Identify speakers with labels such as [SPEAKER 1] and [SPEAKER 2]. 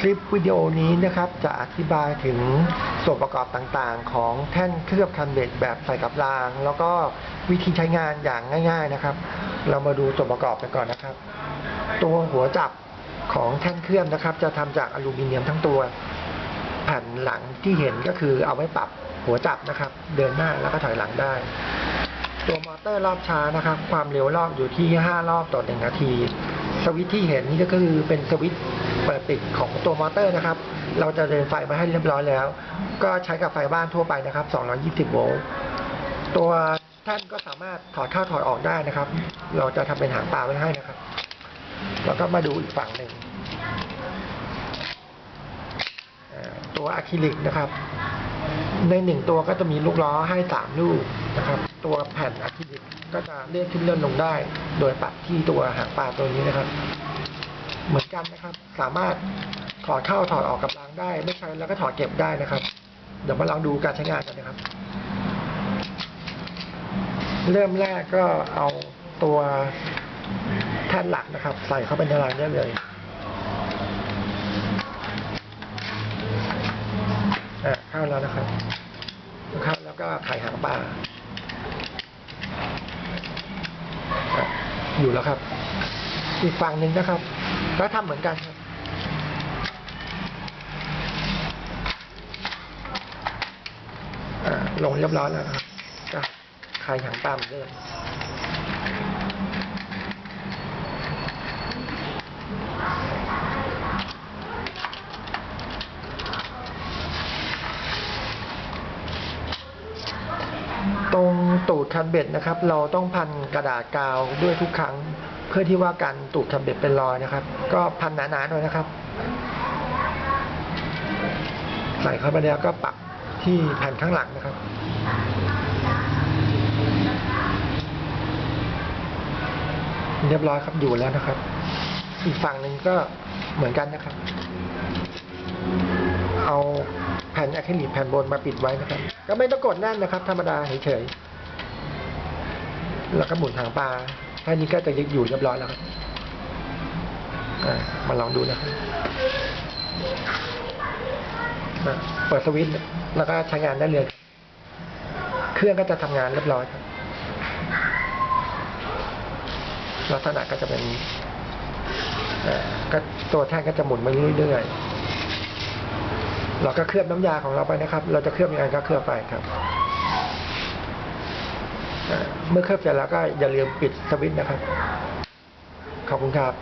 [SPEAKER 1] คลิปวิดีโอนี้นะครับจะอธิบายถึงส่วนประกอบต่างๆ ของแท่นเคลือบคันเบ็ดแบบใส่กับราง แล้วก็วิธีใช้งานอย่างง่าย ๆนะครับ เรามาดูส่วนประกอบกันก่อนนะครับ ตัวหัวจับของแท่นเคลือบนะครับ จะทำจากอลูมิเนียมทั้งตัว แผ่นหลังที่เห็นก็คือเอาไว้ปรับหัวจับนะครับ เดินหน้าแล้วก็ถอยหลังได้ ตัวมอเตอร์รอบช้านะครับ ความเร็วรอบอยู่ที่ 5 รอบต่อ1นาที สวิตช์ที่เห็นนี่ก็คือเป็นสวิตช์เปิดปิดของตัวมอเตอร์นะครับ เราจะเดินไฟมาให้เรียบร้อยแล้ว ก็ใช้กับไฟบ้านทั่วไปนะครับ 220 โวลต์ตัวท่านก็สามารถถอดเข้าถอดออกได้นะครับ เราจะทำเป็นหางปลาไว้ให้นะครับ แล้วก็มาดูอีกฝั่งหนึ่งตัวอะคริลิกนะครับ ในหนึ่งตัวก็จะมีลูกล้อให้สามลูกนะครับ ตัวแผ่นอะคริลิกก็จะเลื่อนขึ้นเลื่อนลงได้ โดยปรับที่ตัวหางปลาตัวนี้นะครับ เหมือนกันนะครับ สามารถถอดเข้าถอดออกกับรางได้ ไม่ใช้แล้วก็ถอดเก็บได้นะครับ เดี๋ยวมาลองดูการใช้งานกันนะครับ เริ่มแรกก็เอาตัวแท่นหลักนะครับ ใส่เข้าไปในรางได้เลยาแล้วนะครับเข้าแล้วก็ไข่หางปลาอยู่แล้วครับ อีกฝั่งหนึ่งนะครับก็ทำเหมือนกันครับลงเรียบร้อยแล้วนะครับไข่หางปลาเหมือนเดิม ตรงตูดคันเบ็ดนะครับ เราต้องพันกระดาษกาวด้วยทุกครั้ง เพื่อที่ว่าการตูดคันเบ็ดเป็นรอยนะครับ ก็พันหนาๆหน่อยนะครับ ใส่เข้าไปแล้วก็ปักที่แผ่นข้างหลังนะครับเรียบร้อยครับอยู่แล้วนะครับ อีกฝั่งหนึ่งก็เหมือนกันนะครับ เอาแผ่นอะคริลิกแผ่นบนมาปิดไว้นะครับ ก็ไม่ต้องกดแน่นนะครับ ธรรมดาเฉยๆแล้วก็หมุนหางปลาแค่นี้ก็จะยึดอยู่เรียบร้อยแล้วครับมาลองดูนะครับเปิดสวิตช์แล้วก็ใช้งานได้เลย เครื่องก็จะทำงานเรียบร้อยครับ ลักษณะก็จะเป็นก็ตัวแท่งก็จะหมุนมาเรื่อยๆ เราก็เคลือบน้ำยาของเราไปนะครับ เราจะเคลือบยังไงก็เคลือบไปครับเอ่อเมื่อเคลือบเสร็จแล้วก็อย่าลืมปิดสวิตช์นะครับ ขอบคุณครับ